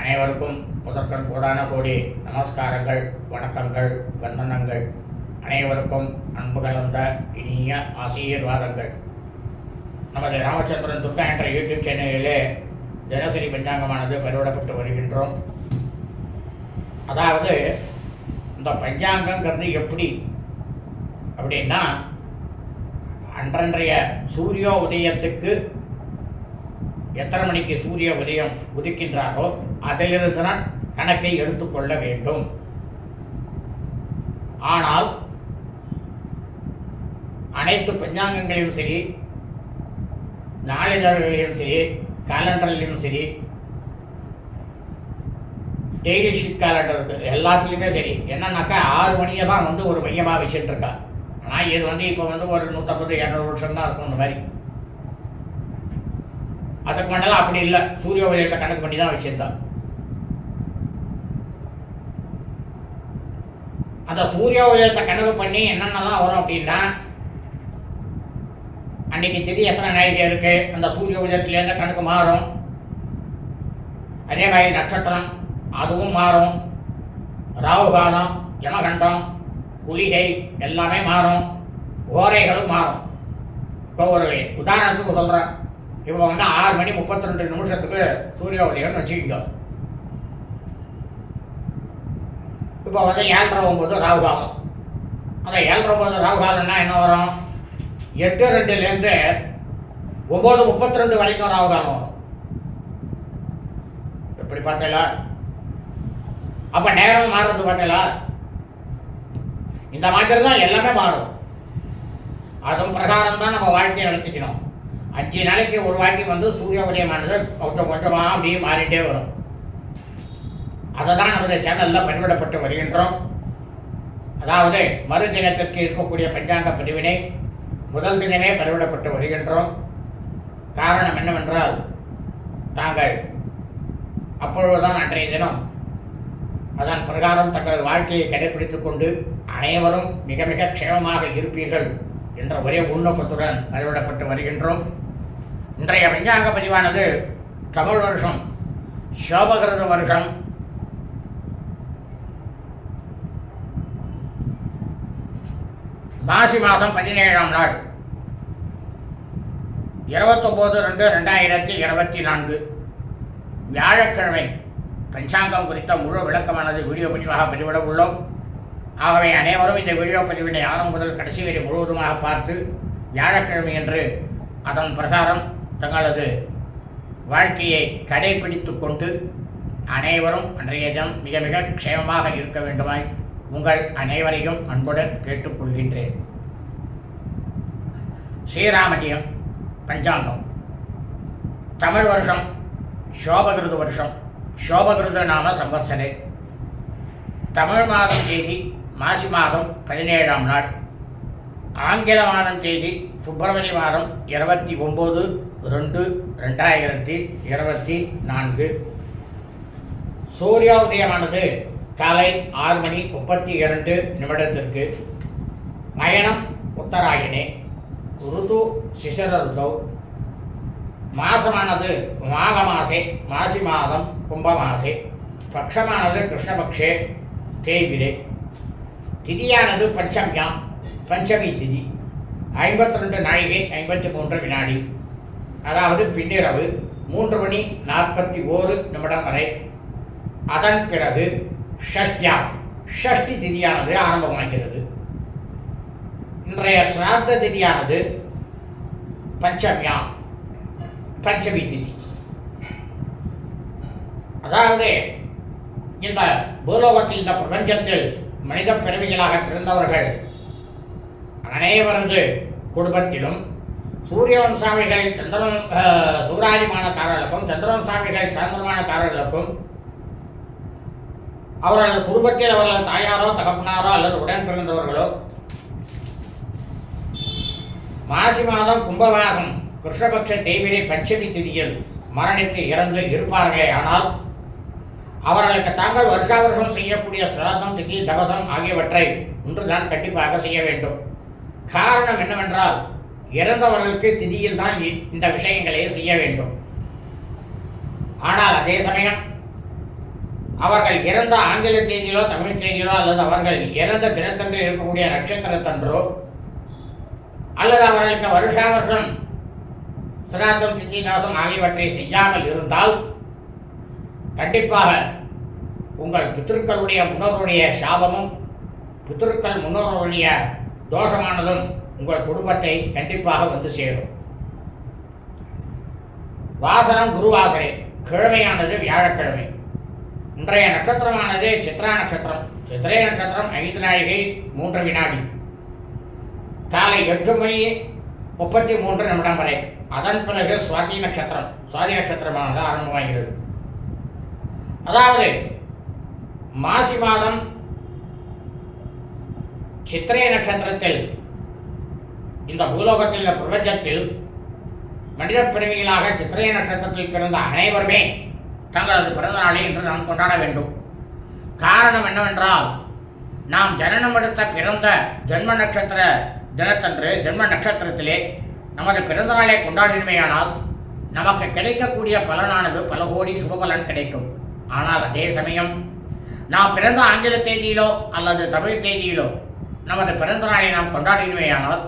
அனைவருக்கும் முதற்கண் கூடான கோடி நமஸ்காரங்கள் வணக்கங்கள் வந்தனங்கள். அனைவருக்கும் அன்பு கலந்த இனிய ஆசீர்வாதங்கள். நமது ராமச்சந்திரன் துர்கா என்ற யூடியூப் சேனலிலே தினசரி பஞ்சாங்கமானது பதிவிடப்பட்டு வருகின்றோம். அதாவது இந்த பஞ்சாங்கங்கிறது எப்படி? அப்படின்னா அன்றன்றைய சூரிய உதயத்துக்கு எத்தனை மணிக்கு சூரிய உதயம் உதிக்கின்றாரோ அதிலிருந்து தான் கணக்கை எடுத்துக்கொள்ள வேண்டும். ஆனால் அனைத்து பஞ்சாங்கங்களிலும் சரி நாளிதழ்களிலும் சரி காலண்டர்லையும் சரி டெய்லி ஷீட் காலண்டர் இருக்குது எல்லாத்துலேயுமே சரி. என்னன்னாக்கா ஆறு மணியை தான் வந்து ஒரு மையமாக வச்சுட்டு இருக்கா ஆனால் இது வந்து இப்போ வந்து ஒரு நூற்றம்பது இரநூறு வருஷம் தான் இருக்கும் இந்த மாதிரி. அதுக்கு முன்னால அப்படி இல்லை. சூரிய உதயத்தை கணக்கு பண்ணி தான் வச்சுருந்தான் அந்த சூரிய உதயத்தை கணக்கு பண்ணி என்னென்னலாம் வரும் அப்படின்னா அன்னைக்கு திதி எத்தனை நாழிகை இருக்கு? அந்த சூரிய உதயத்திலேருந்து கணக்கு மாறும். அதே மாதிரி நட்சத்திரம் அதுவும் மாறும். ராகுகாலம் யமகண்டம் குளிகை எல்லாமே மாறும். ஓரைகளும் மாறும். இப்போ ஒரு உதாரணத்துக்கு சொல்கிறேன் இப்போ வந்து ஆறு மணி முப்பத்தி ரெண்டு நிமிஷத்துக்கு சூரிய உதயம்னு வச்சுக்கோங்க. இப்போ வந்து ஏழரை ஒம்பது ராகுகாலம். அந்த ஏழரை ஒம்பது ராகுகாலம்னா என்ன வரும்? எட்டு ரெண்டுலேருந்து ஒம்பது முப்பத்தி ரெண்டு வரைக்கும் ராகுகாலம் வரும். எப்படி பார்த்தீங்களா அப்போ நேரம் மாறுறது பார்த்தீங்களா இந்த மாதிரி தான் எல்லாமே மாறும். அதுவும் பிரகாரம் தான் நம்ம வாழ்க்கையை நடத்திக்கணும். அஞ்சு நாளைக்கு ஒரு வாட்டி வந்து சூரிய உதயமானது கொஞ்சம் கொஞ்சமாக அப்படியே மாறிட்டே வரும். அதை தான் நமது சேனலில் பதிவிடப்பட்டு வருகின்றோம். அதாவது மறு தினத்திற்கு இருக்கக்கூடிய பஞ்சாங்க பதிவினை முதல் தினமே பதிவிடப்பட்டு வருகின்றோம். காரணம் என்னவென்றால் தாங்கள் அப்பொழுதுதான் அன்றைய தினம் அதன் பிரகாரம் தங்கள் வாழ்க்கையை கடைபிடித்துக் கொண்டு அனைவரும் மிக மிக க்ஷேமமாக இருப்பீர்கள் என்ற ஒரே உள்நோக்கத்துடன் பதிவிடப்பட்டு வருகின்றோம். இன்றைய பஞ்சாங்க பதிவானது தமிழ் வருஷம் சோபகிருத வருஷம் மாசி மாதம் பதினேழாம் நாள். இருபத்தொம்போது ரெண்டு ரெண்டாயிரத்தி இருபத்தி நான்கு. வியாழக்கிழமை பஞ்சாங்கம் குறித்த முழு விளக்கமானது வீடியோ பதிவாக பதிவிட உள்ளோம். ஆகவே அனைவரும் இந்த வீடியோ பதிவினை ஆரம்பம் முதல் கடைசி வரை முழுவதுமாக பார்த்து வியாழக்கிழமை என்று அதன் பிரகாரம் தங்களது வாழ்க்கையை கடைபிடித்து கொண்டு அனைவரும் அன்றைய தினம் மிக மிக க்ஷேமமாக இருக்க வேண்டுமாய் உங்கள் அனைவரையும் அன்புடன் கேட்டுக்கொள்கின்றேன். ஸ்ரீராமஜியம் பஞ்சாங்கம். தமிழ் வருஷம் சோபகிருத வருஷம் சோபகிருத நாம சம்பத்சரே தமிழ் மாதம் தேதி மாசி மாதம் பதினேழாம் நாள். ஆங்கில மாதம் தேதி பிப்ரவரி மாதம் இருபத்தி ஒம்பது ரெண்டு ரெண்டாயிரத்தி இருபத்தி நான்கு. சூரிய உதயமானது காலை ஆறு மணி முப்பத்தி இரண்டு நிமிடத்திற்கு மயணம் உத்தராயணே. ருது சிசர ருதௌ. மாசமானது மாக மாசே மாசி மாதம் கும்பமாசே பக்ஷமானது கிருஷ்ணபக்ஷே தேய்பிரே. திதியானது பஞ்சமியாம் பஞ்சமி திதி. ஐம்பத்தி ரெண்டு நாழிகை ஐம்பத்தி மூன்று வினாடி. அதாவது பின்னிரவு மூன்று மணி நாற்பத்தி ஓரு நிமிடம் வரை. அதன் பிறகு ஷஷ்டியா? ஷஷ்டி திதியானது ஆரம்பமாகிறது. இன்றைய சிராத்த திதியானது பஞ்சமியாம் பஞ்சமி திதி. அதாவது இந்த பூலோகத்தில் இந்த பிரபஞ்சத்தில் மனித பிறவிகளாக பிறந்தவர்கள் அனைவரது குடும்பத்திலும் சூரியவம்சாவிகள் சந்திரன் சாவிடாய் சாந்திரமான தாரர்களுக்கும் அவர்களது குடும்பத்தில் அவர்களது தாயாரோ தகப்பனாரோ அல்லது உடன் பிறந்தவர்களோ மாசி மாதம் கும்பமாசம் கிருஷ்ணபக்ஷ தேவிரை பஞ்சமி திதியில் மரணித்து இறந்து இருப்பார்களே. ஆனால் அவர்களுக்கு தாங்கள் வருஷா வருஷம் செய்யக்கூடிய சிராதம் திதி தவசம் ஆகியவற்றை ஒன்றுதான் கண்டிப்பாக செய்ய வேண்டும். காரணம் என்னவென்றால் இறந்தவர்களுக்கு திதியில் தான் இந்த விஷயங்களையே செய்ய வேண்டும். ஆனால் அதே சமயம் அவர்கள் இறந்த ஆங்கில தேதியிலோ தமிழ் தேதியிலோ அல்லது அவர்கள் இறந்த தினத்தன்று இருக்கக்கூடிய நட்சத்திரத்தன்றோ அல்லது அவர்களுக்கு வருஷா வருஷம் சிராத்தம் திதி ஆகியவற்றை செய்யாமல் இருந்தால் கண்டிப்பாக உங்கள் பித்திருக்களுடைய முன்னோருடைய சாபமும் பித்திருக்கள் முன்னோருடைய தோஷமானதும் உங்கள் குடும்பத்தை கண்டிப்பாக வந்து சேரும். வாசனம் குருவாசனை கிழமையானது வியாழக்கிழமை. இன்றைய நட்சத்திரமானது சித்ரா நட்சத்திரம். சித்திரை நட்சத்திரம் ஐந்து நாழிகை மூன்று வினாடி. காலை எட்டு மணி முப்பத்தி மூன்று நிமிடம் வரை. அதன் பிறகு சுவாதி நட்சத்திரம். சுவாதி நட்சத்திரமானது ஆரம்பமாகிறது. அதாவது மாசி மாதம் சித்திரை நட்சத்திரத்தில் இந்த பூலோகத்தில் இந்த பிரபஞ்சத்தில் மனித பிறவிகளாக சித்திரை நட்சத்திரத்தில் பிறந்த அனைவருமே தங்களது பிறந்த நாளை இன்று நாம் கொண்டாட வேண்டும். காரணம் என்னவென்றால் நாம் ஜனனம் எடுத்த பிறந்த ஜென்ம நட்சத்திர தினத்தன்று ஜென்ம நட்சத்திரத்திலே நமது பிறந்த நாளை கொண்டாடினமையானால் நமக்கு கிடைக்கக்கூடிய பலனானது பல கோடி சுபபலன் கிடைக்கும். ஆனால் அதே சமயம் நாம் பிறந்த ஆங்கில தேதியிலோ அல்லது தமிழ் தேதியிலோ நமது பிறந்த நாளை நாம் கொண்டாடினமையானால்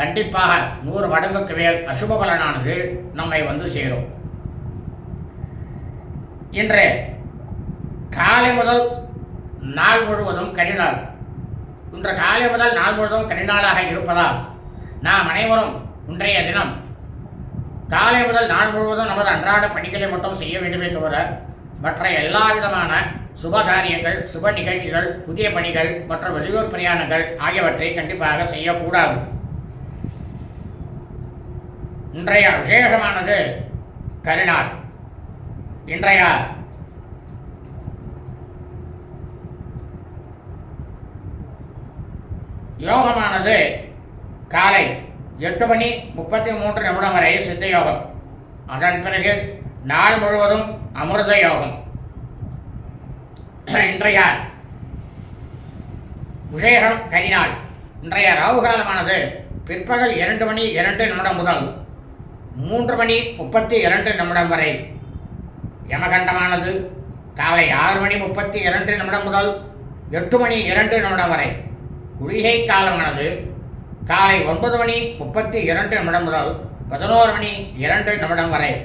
கண்டிப்பாக நூறு மடங்குக்கு மேல் அசுப பலனானது நம்மை வந்து சேரும். இன்று காலை முதல் நாள் முழுவதும் கரிநாள் இன்று காலை முதல் நாள் முழுவதும் கரிநாளாக இருப்பதால் நாம் அனைவரும் இன்றைய தினம் காலை முதல் நாள் முழுவதும் நமது அன்றாட பணிகளை மட்டும் செய்ய வேண்டுமே தவிர மற்ற எல்லா விதமான சுப காரியங்கள் சுப நிகழ்ச்சிகள் புதிய பணிகள் மற்றும் வெளியூர் பிரயாணங்கள் ஆகியவற்றை கண்டிப்பாக செய்யக்கூடாது. இன்றைய விசேஷமானது கரிநாள் இன்றைய யோகமானது காலை எட்டு மணி முப்பத்தி மூன்று நிமிடம் வரை சித்த யோகம். அதன் பிறகு நாள் முழுவதும் அமிர்த யோகம். இன்றைய விசேஷம் கரிநாள் இன்றைய ராகு காலமானது பிற்பகல் இரண்டு மணி இரண்டு நிமிடம் முதல் மூன்று மணி முப்பத்தி இரண்டு நிமிடம் வரை யமகண்டமானது காலை ஆறு மணி முப்பத்தி இரண்டு நிமிடம் முதல் எட்டு மணி இரண்டு நிமிடம் வரை. குளிகை காலமானது காலை ஒன்பது மணி முப்பத்தி இரண்டு நிமிடம் முதல் பதினோரு மணி இரண்டு நிமிடம் வரை.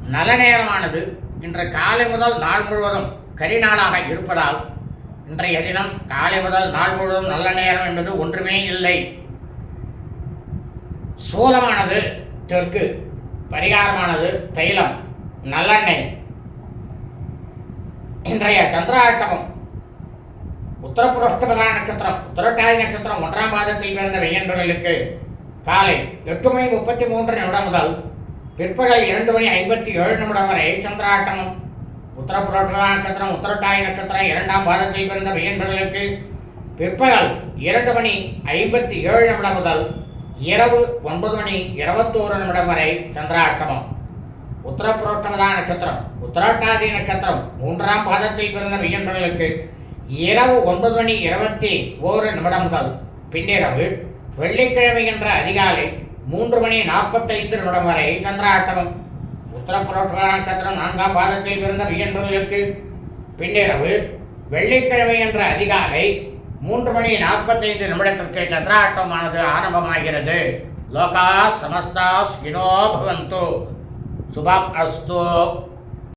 நல்ல நேரமானது இன்று காலை முதல் நாள் முழுவதும் கரிநாளாக இருப்பதால் இன்றைய தினம் காலை முதல் நாள் முழுவதும் நல்ல நேரம் என்பது ஒன்றுமே இல்லை. சூலமானது தெற்கு பரிகாரமானது தைலம். நல்லெண்ணெய் இன்றைய சந்திராஷ்டமம். உத்தரப்புரஷ்டபதா நட்சத்திரம் உத்தரட்டாதி நட்சத்திரம் ஒன்றாம் மாதத்தில் பிறந்த வெய்யன்பர்களுக்கு காலை எட்டு மணி முப்பத்தி மூன்று நிமிடம் முதல் பிற்பகல் இரண்டு மணி ஐம்பத்தி ஏழு நிமிடம் வரை சந்திராட்டமம் உத்தரப்புரஷ்டபதா நட்சத்திரம் உத்தரட்டாதி நட்சத்திரம் இரண்டாம் மாதத்தில் பிறந்த வெய்யன்பர்களுக்கு பிற்பகல் இரண்டு மணி ஐம்பத்தி ஏழு நிமிடம் முதல் இரவு ஒன்பது மணி இருபத்தோரு நிமிடம் வரை சந்திராட்டமம் உத்தரப்புரோட்டமதா நட்சத்திரம் உத்தராட்டாதி நட்சத்திரம் மூன்றாம் பாதத்தில் பிறந்த மெய்யன்பர்களுக்கு இரவு ஒன்பது மணி இருபத்தி ஓரு நிமிடம் முதல் பின்னிரவு வெள்ளிக்கிழமை என்ற அதிகாலை மூன்று மணி நாற்பத்தைந்து நிமிடம் வரை சந்திராட்டமம். உத்தரப்புரோட்டமதா நட்சத்திரம் நான்காம் பாதத்தில் பிறந்த மெய்யன்பர்களுக்கு பின்னிரவு வெள்ளிக்கிழமை என்ற அதிகாலை மூன்று மணி நாற்பத்தைந்து நிமிடத்திற்கு சந்திராட்டமானது ஆரம்பமாகிறது. லோகா சமஸ்தா ஸ்வினோ பவந்தோ. sebab astu